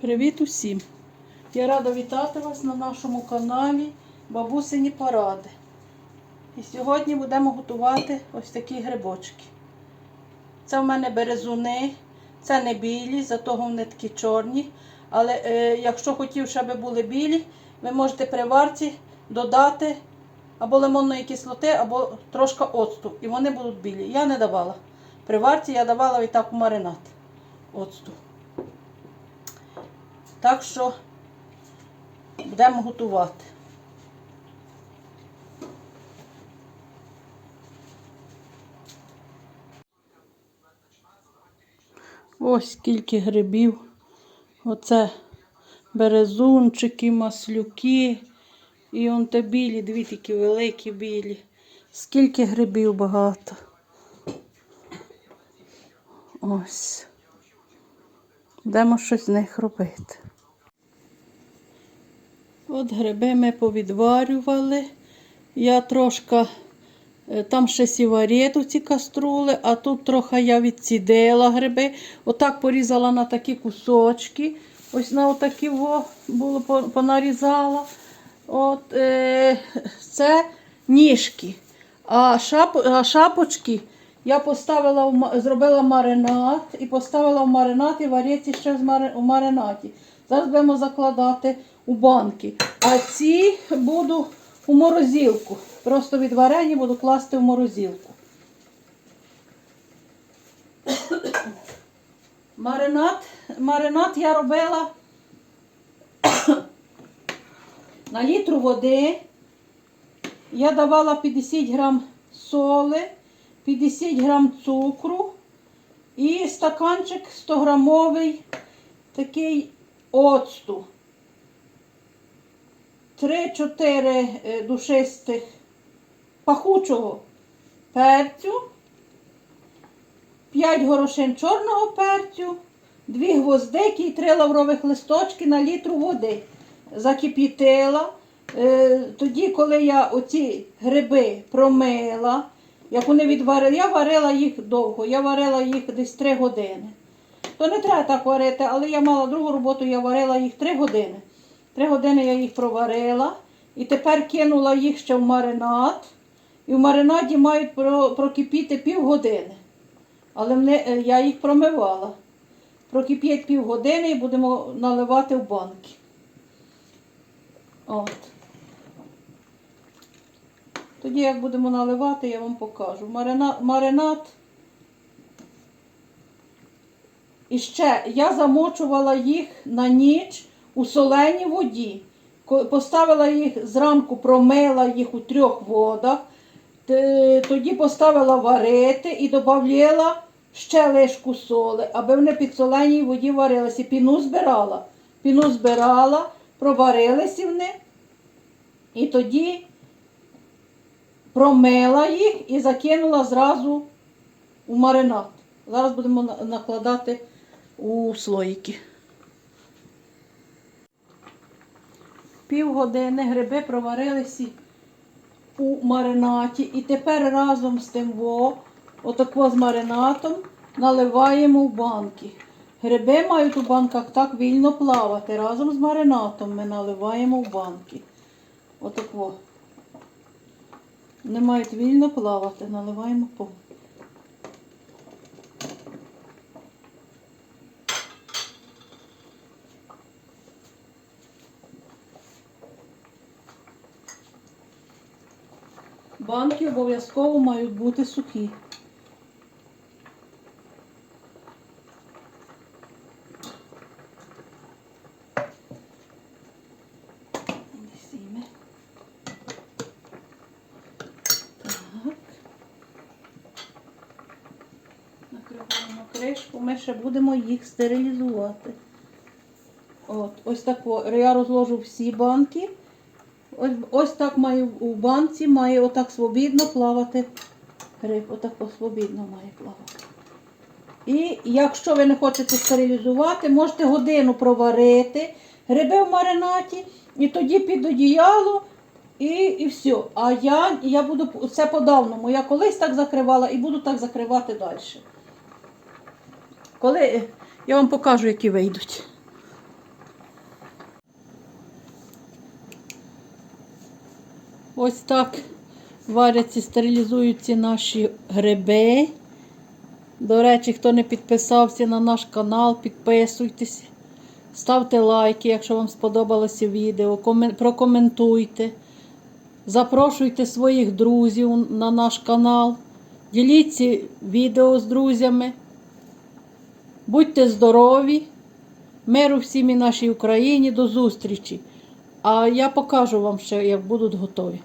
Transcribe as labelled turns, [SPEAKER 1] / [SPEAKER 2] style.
[SPEAKER 1] Привіт усім! Я рада вітати вас на нашому каналі Бабусині Поради. І сьогодні будемо готувати ось такі грибочки. Це в мене березуни, це не білі, зато вони такі чорні. Але е, якщо хотів, щоб були білі, ви можете при варці додати або лимонної кислоти, або трошки оцту. І вони будуть білі. Я не давала. При варці я давала і так в маринад оцту. Так що будемо готувати. Ось скільки грибів. Оце березунчики, маслюки. І он те білі, дві такі великі білі. Скільки грибів багато. Ось. Будемо щось з них робити. От гриби ми повідварювали. Я трошки, е, там ще сіварет у ці каструли, а тут трохи я відсідила гриби. Отак порізала на такі кусочки. Ось на отакі во було понарізала. От, е, це ніжки. А, шап, а шапочки я поставила в, зробила маринад і поставила в маринад і варіться ще мари- маринаді. Зараз будемо закладати у банки. А ці буду у морозилку. Просто від варені буду класти в морозилку. Маринад, маринад я робила на літру води. Я давала 50 грам соли, 50 грам цукру і стаканчик 100 грамовий такий оцту. 3-4 е, душистих пахучого перцю, 5 горошин чорного перцю, 2 гвоздики і 3 лаврових листочки на літру води. Закип'ятила. Е, Тоді, коли я оці гриби промила, як вони відварили, я варила їх довго, я варила їх десь 3 години. То не треба так варити, але я мала другу роботу, я варила їх 3 години. Три години я їх проварила і тепер кинула їх ще в маринад. І в маринаді мають про- прокипіти півгодини. Але мене, е, я їх промивала. Прокип'ять півгодини і будемо наливати в банки. От. Тоді, як будемо наливати, я вам покажу. Марина, маринад. І ще я замочувала їх на ніч у соленій воді. Поставила їх зранку, промила їх у трьох водах. Тоді поставила варити і додавала ще лишку соли, аби вони під соленій воді варилися. Піну збирала. Піну збирала, проварилися вони. І тоді промила їх і закинула зразу у маринад. Зараз будемо накладати у слоїки. Півгодини гриби проварилися у маринаті. І тепер разом з тим во, отако з маринатом, наливаємо в банки. Гриби мають у банках так вільно плавати. Разом з маринатом ми наливаємо в банки. Отако. Вони мають вільно плавати, наливаємо по. Банки обов'язково мають бути сухі. Ми ще будемо їх стерилізувати. От, ось так я розложу всі банки. Ось, так має у банці, має отак свобідно плавати гриб. Отак свобідно має плавати. І якщо ви не хочете стерилізувати, можете годину проварити гриби в маринаті, і тоді під одіяло, і, і все. А я, я буду це по-давному. Я колись так закривала і буду так закривати далі. Коли я вам покажу, які вийдуть. Ось так варяться, стерилізуються наші гриби. До речі, хто не підписався на наш канал, підписуйтесь. Ставте лайки, якщо вам сподобалося відео. Прокоментуйте. Запрошуйте своїх друзів на наш канал. Діліться відео з друзями. Будьте здорові. Миру всім і нашій Україні. До зустрічі. А я покажу вам ще, як будуть готові.